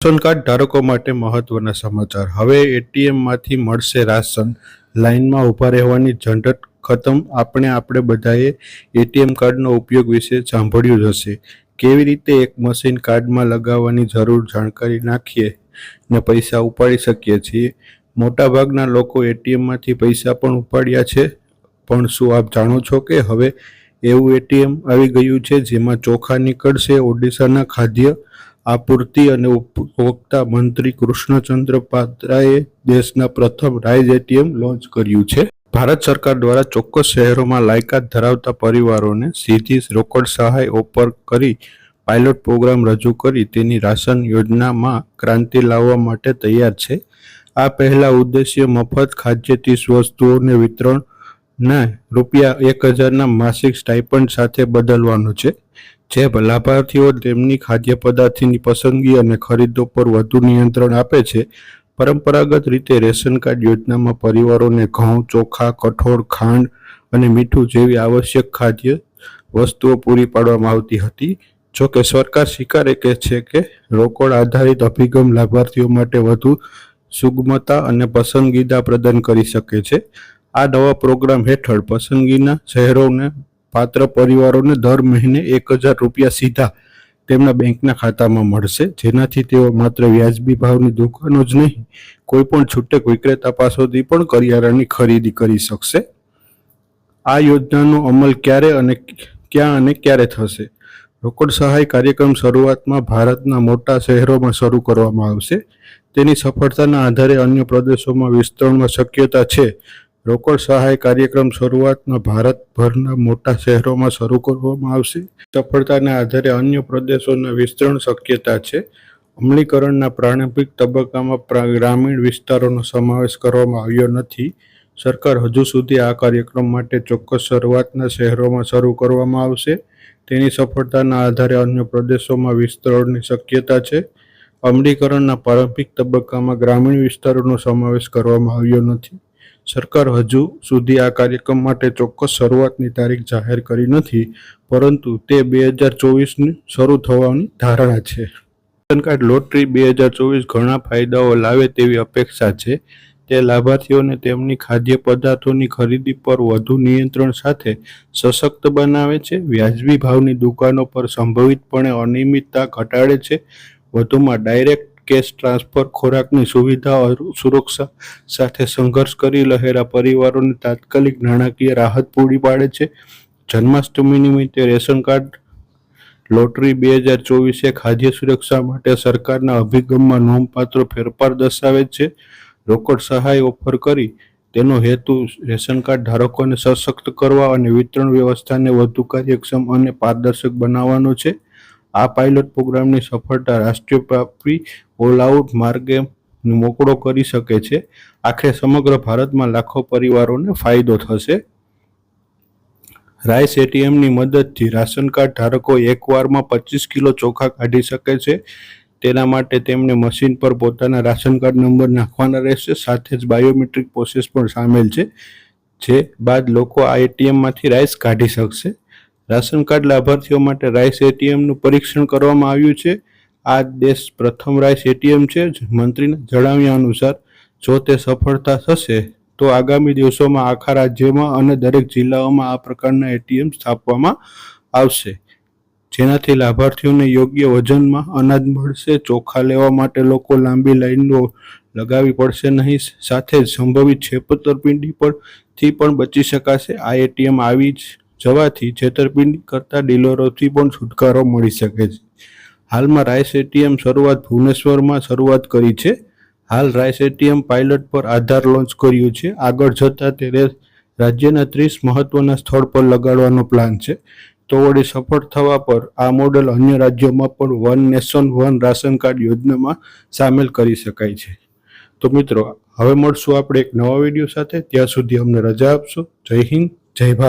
Ration card ધારકો માટે મહત્વના સમાચાર. હવે એટીએમમાંથી મળશે રાશન. લાઇનમાં ઊભા રહેવાની ઝંઝટ ખતમ. આપણે આપણે બધાએ એટીએમ કાર્ડનો ઉપયોગ વિશે સાંભળ્યું જ હશે. કેવી રીતે એક મશીન કાર્ડમાં લગાવવાની જરૂર જાણકારી નાખીએ ને પૈસા ઉપાડી શકીએ છીએ? મોટાભાગના લોકો એટીએમમાંથી પૈસા પણ ઉપાડ્યા છે. પણ શું આપ જાણો છો કે હવે એવું એટીએમ આવી ગયું છે જેમાં ચોખા નીકળશે, ઓડિશાના ખાદ્ય આપૂર્તિ અને ઉપભોક્તા મંત્રી કૃષ્ણચંદ્ર પાત્રાએ દેશના પ્રથમ રાઇઝ એટીએમ લોન્ચ કર્યું છે. ભારત સરકાર દ્વારા ચોક્કસ શહેરોમાં લાયકાત ધરાવતા પરિવારોને સીધી રોકડ સહાય ઓફર કરી પાયલોટ પ્રોગ્રામ રજૂ કરી તેની રાશન યોજનામાં ક્રાંતિ લાવવા માટે તૈયાર છે. આ પહેલા ઉદ્દેશ્ય મફત ખાદ્ય ચીજ વસ્તુઓને વિતરણને રૂપિયા એક હજારના માસિક સ્ટાઇપન્ડ સાથે બદલવાનું છે. જે લાભાર્થીઓ તેમની ખાદ્ય પદાર્થની પસંદગી અને ખરીદો પર વધુ નિયંત્રણ આપે છે, પરંપરાગત રીતે રેશન કાર્ડ યોજનામાં પરિવારોને ઘઉં, ચોખા, કઠોળ, ખાંડ અને મીઠું જેવી આવશ્યક ખાદ્ય વસ્તુઓ પૂરી પાડવામાં આવતી હતી. જો કે સરકાર સ્વીકારે કે છે કે રોકડ આધારિત અભિગમ લાભાર્થીઓ માટે વધુ સુગમતા અને પસંદગીદા પ્રદાન કરી શકે છે. આ નવા પ્રોગ્રામ હેઠળ પસંદગીના શહેરોને, પાત્ર પરિવારોને દર મહિને એક હજાર રૂપિયા સીધા તેમના બેંકના ખાતામાં મળશે. જેનાથી તેઓ માત્ર વ્યાજબી ભાવની દુકાનો જ નહીં કોઈ પણ છૂટેક વિક્રેતા પાસેથી પણ કરિયાણાની ખરીદી કરી શકશે. આ યોજનાનો અમલ ક્યારે અને ક્યાં અને ક્યારે થશે? રોકડ સહાય કાર્યક્રમ શરૂઆતમાં ભારતના મોટા શહેરોમાં શરૂ કરવામાં આવશે. તેની સફળતાના આધારે અન્ય પ્રદેશોમાં વિસ્તરણમાં શક્યતા છે. રોકડ સહાય કાર્યક્રમ શરૂઆતમાં ભારતભરના મોટા શહેરોમાં શરૂ કરવામાં આવશે. સફળતાના આધારે અન્ય પ્રદેશોના વિસ્તરણ શક્યતા છે. અમલીકરણના પ્રારંભિક તબક્કામાં ગ્રામીણ વિસ્તારોનો સમાવેશ કરવામાં આવ્યો નથી. સરકાર હજુ સુધી આ કાર્યક્રમ માટે ચોક્કસ શરૂઆતના શહેરોમાં શરૂ કરવામાં આવશે. તેની સફળતાના આધારે અન્ય પ્રદેશોમાં વિસ્તરણની શક્યતા છે. અમલીકરણના પ્રારંભિક તબક્કામાં ગ્રામીણ વિસ્તારોનો સમાવેશ કરવામાં આવ્યો નથી. સરકાર હજુ સુધી આ કાર્યક્રમ માટે ચોક્કસ શરૂઆતની તારીખ જાહેર કરી નથી, પરંતુ તે બે હજાર ચોવીસની શરૂ થવાની ધારણા છે. રેશન કાર્ડ લોટરી બે હજાર ચોવીસ ઘણા ફાયદાઓ લાવે તેવી અપેક્ષા છે. તે લાભાર્થીઓને તેમની ખાદ્ય પદાર્થોની ખરીદી પર વધુ નિયંત્રણ સાથે સશક્ત બનાવે છે. વ્યાજબી ભાવની દુકાનો પર સંભવિતપણે અનિયમિતતા ઘટાડે છે. વધુમાં ડાયરેક્ટ કેશ ટ્રાન્સફર ખોરાકની સુવિધા સુરક્ષા સાથે સંઘર્ષ કરી રહેલા પરિવારોને તાત્કાલિક નાણાકીય રાહત પૂરી પાડે છે. જન્માષ્ટમી નિમિત્તે રેશન કાર્ડ, લોટરી બે હજાર ચોવીસે ખાદ્ય સુરક્ષા માટે સરકારના અભિગમમાં નોંધપાત્ર ફેરફાર દર્શાવે છે. રોકડ સહાય ઓફર કરી તેનો હેતુ રેશન કાર્ડ ધારકોને સશક્ત કરવા અને વિતરણ વ્યવસ્થાને વધુ કાર્યક્ષમ અને પારદર્શક બનાવવાનો છે. આ પાયલોટ પ્રોગ્રામની સફળતા રાષ્ટ્રવ્યાપી ઓલ આઉટ માર્ગે મોકળો કરી શકે છે. આખરે સમગ્ર ભારતમાં લાખો પરિવારોને ફાયદો થશે. રાઈસ એટીએમની મદદથી રાશન કાર્ડ ધારકો એકવારમાં પચીસ કિલો ચોખા કાઢી શકે છે. તેના માટે તેમને મશીન પર પોતાના રાશન કાર્ડ નંબર નાખવાના રહેશે. સાથે જ બાયોમેટ્રિક પ્રોસેસ પણ સામેલ છે. જે બાદ લોકો આ એટીએમમાંથી રાઈસ કાઢી શકશે. રાશન કાર્ડ લાભાર્થીઓ માટે રાઈસ એટીએમનું પરીક્ષણ કરવામાં આવ્યું છે. આ દેશ પ્રથમ રાઈસ એટીએમ છે. મંત્રીને જણાવ્યા અનુસાર, જો તે સફળતા થશે, તો આગામી દિવસોમાં આખા રાજ્યમાં અને દરેક જિલ્લાઓમાં આ પ્રકારના એટીએમ સ્થાપવામાં આવશે. જેનાથી લાભાર્થીઓને યોગ્ય વજનમાં અનાજ મળશે, ચોખા લેવા માટે લોકો લાંબી લાઈનો લગાવી પડશે નહીં, સાથે સંભવિત છેપતરપિંડી પરથી પણ બચી શકાશે. આ એટીએમ આવી જ જવાથી છેતરપિંડી કરતા ડીલરોથી પણ છુટકારો મળી શકે છે. હાલમાં રાઇસ એટીએમ શરૂઆત ભુવનેશ્વરમાં શરૂઆત કરી છે. હાલ રાઇસ એટીએમ પાયલટ પર આધાર લોન્ચ કર્યું છે. આગળ જતાં તેને રાજ્યના ત્રીસ મહત્વના સ્થળ પર લગાડવાનો પ્લાન છે. તો વળી સફળ થવા પર આ મોડેલ અન્ય રાજ્યોમાં પણ one nation one ration card યોજનામાં સામેલ કરી શકાય છે. તો મિત્રો, હવે મળશું આપણે એક નવા વીડિયો સાથે. ત્યાં સુધી અમને રજા આપશો. જય હિન્દ, જય ભારત.